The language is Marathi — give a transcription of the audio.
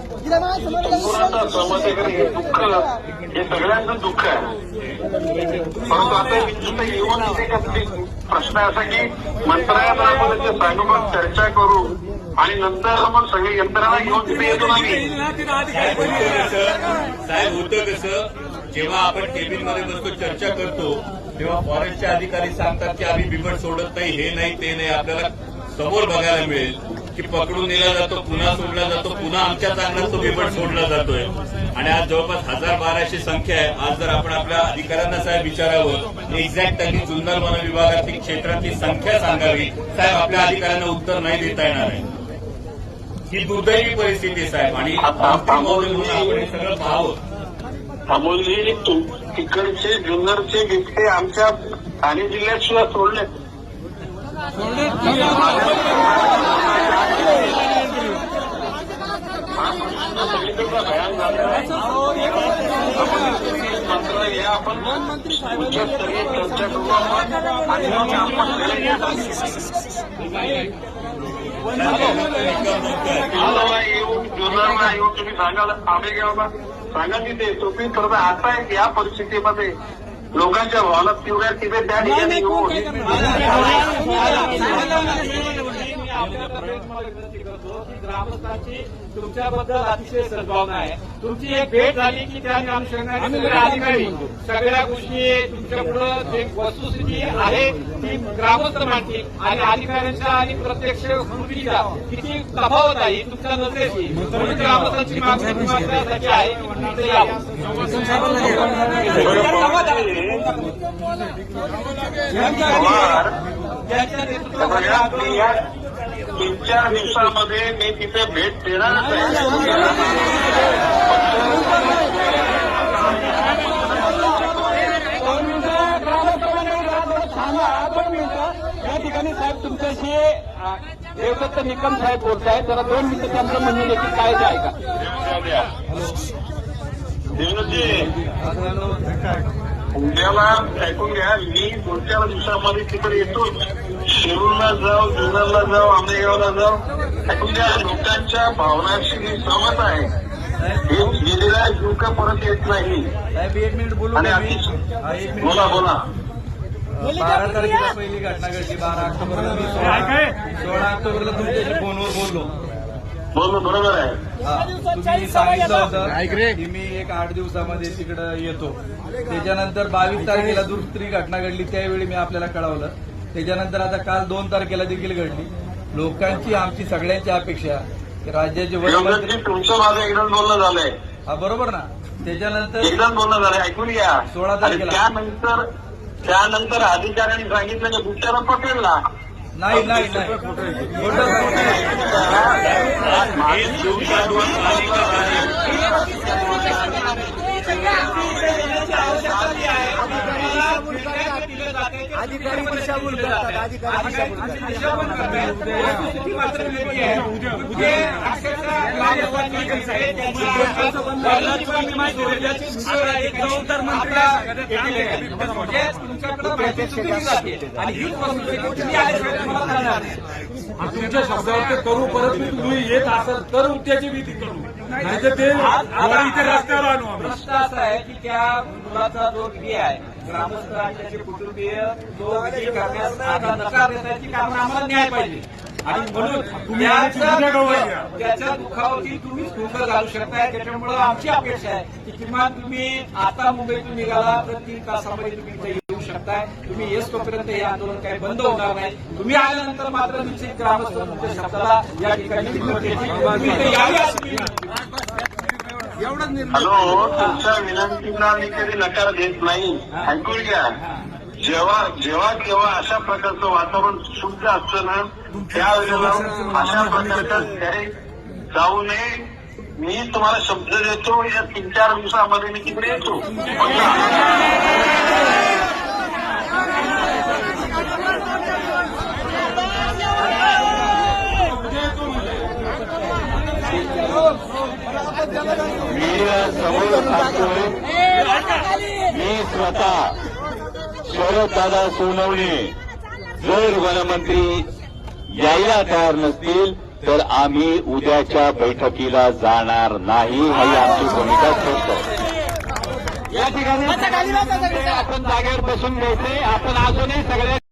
संपूर्ण समाजाकडे हे दुःख हे सगळ्यांचं दुःख आहे. परंतु आता इथं येऊन इथे कसली प्रश्न असा की मंत्रालयात आपण सांगोपात चर्चा करू आणि नंतर आपण सगळी यंत्रणा घेऊन तिथे येतो नाही साहेब होतं कसं जेव्हा आपण केबिनमध्ये बसतो चर्चा करतो तेव्हा फॉरेस्टचे अधिकारी सांगतात की आम्ही बिबट सोडत नाही हे नाही ते नाही आपल्याला समोर बघायला मिळेल की पकडून नेला जातो पुन्हा सोडला जातो पुन्हा आमच्या चांगलाच तो बिबट सोडला जातोय. आणि आज जवळपास हजार बाराशे संख्या आहे. आज जर आपण आपल्या अधिकाऱ्यांना साहेब विचारावं एक्झॅक्ट त्यांनी जुन्नर वन विभागातली क्षेत्रातली संख्या सांगावी साहेब आपल्या अधिकाऱ्यांना उत्तर नाही देता येणार आहे. ही दुर्दैवी परिस्थिती आहे साहेब. आणि आपण सगळं पाहावं. अमोलजी तुम तिकडचे जुन्नरचे बिबटे आमच्या ठाणे जिल्ह्यात सुद्धा सोडले सांगाल आम्ही घ्या बाबा सांगा तिथे. तुम्ही परत आता या परिस्थितीमध्ये लोकांच्या भावना तीव्र तिथे त्या ठिकाणी ग्रामस्थांची तुमच्याबद्दल अतिशय सद्भावना आहे. तुमची एक भेट झाली की त्या अनुषंगाने अधिकारी सगळ्या गोष्टी तुमच्या पुढं जे वस्तुस्थिती आहे ती ग्रामस्थ मांडतील आणि अधिकाऱ्यांच्या आणि प्रत्यक्ष कृतीचा किती तफावत आहे ही तुमच्या नजरेची म्हणून ग्रामस्थांची मागणी मात्र यासाठी आहे की तुम्ही यावं त्यांच्या तर बघा, मी या तीन चार दिवसामध्ये मी तिथे भेट देणारच आहे. या ठिकाणी साहेब तुमच्याशी देवदत्त निकम साहेब बोलतायत जरा दोन मिनिटं त्यांचं म्हणणं देखील काय ते ऐका उद्याला ऐकून घ्या मी दोन चार दिवसामध्ये तिकडे येतो. शिरूरला जाऊ जुन्नरला जाऊ आंबेगावला जाऊ. ऐकून घ्या लोकांच्या भावनांशी मी सहमत आहे. हे गेलेला जीव का परत येत नाही? साहेब एक मिनिट बोलू बोला बोला. बारा तारखेला पहिली घटना घडली बारा ऑक्टोबरला मी सोळा सोळा ऑक्टोबरला तुमच्याशी फोनवर बोललो. बोल बरोबर आहे. हा, तुम्ही सांगितलं होतं की मी एक आठ दिवसामध्ये तिकडं येतो. त्याच्यानंतर बावीस तारखेला दुसरी घटना घडली त्यावेळी मी आपल्याला कळवलं. त्याच्यानंतर आता काल दोन तारखेला देखील घडली. लोकांची आमची सगळ्यांची अपेक्षा की राज्याचे तुमचं माझं एकदम बोलणं झालंय. हा बरोबर ना? त्याच्यानंतर एकदम बोलणं झालंय ऐकून घ्या. सोळा तारखेला. त्यानंतर त्यानंतर अधिकाऱ्यांनी सांगितलं की बुचारा पटेलला नाही नाही नाही खोटं हे तुमच्या दोन पालिका कार्य- अधिकारी दिशाभूल करतात अधिकारी दिशाभूल करतात म्हणजे आणि हीच तुमच्या शब्दावर ते करू परंतु तुम्ही येत असाल तर त्याची भीती करू. नाही तर ते इथे रस्त्यावर आणू आम्ही. प्रश्न असा आहे की त्या मुलाचा जो विधी आहे ग्रामस्थ आणि त्याचे कुटुंबीय तो विधी करण्यास आता नकार देत आहेत की कारण आम्हाला न्याय पाहिजे. आणि म्हणून तुम्ही आमची भूमिका गवळली त्याच्या आहे. त्याच्या दुःखावरती तुम्ही स्थूल घालू शकताय. त्याच्यामुळे आमची अपेक्षा आहे की किमान तुम्ही आता मुंबईतून निघाला तर तीन तासामध्ये तुम्ही इथे शकताय. तुम्ही येस तोपर्यंत हे आंदोलन काही बंद होणार नाही. तुम्ही आल्यानंतर मात्र निश्चित ग्रामस्थ शब्दाला या ठिकाणी विनंती. हॅलो तुमच्या विनंतीला मी कधी नकार देत नाही. ऐकून घ्या. जेव्हा जेव्हा केव्हा अशा प्रकारचं वातावरण शुद्ध असतं ना त्यावेळेला अशा प्रकारच्या त्याने जाऊ नये. मी तुम्हाला शब्द देतो. या तीन चार दिवसामध्ये मी तिकडे येतो मी समोर सांगतोय मी स्वतः शरद दादा सोनवणे जर वनमंत्री यायला तयार नसतील तर आम्ही उद्याच्या बैठकीला जाणार नाही ही आमची भूमिका आहे या ठिकाणी आपण जागेवर बसून घ्यायचे आपण अजूनही सगळ्या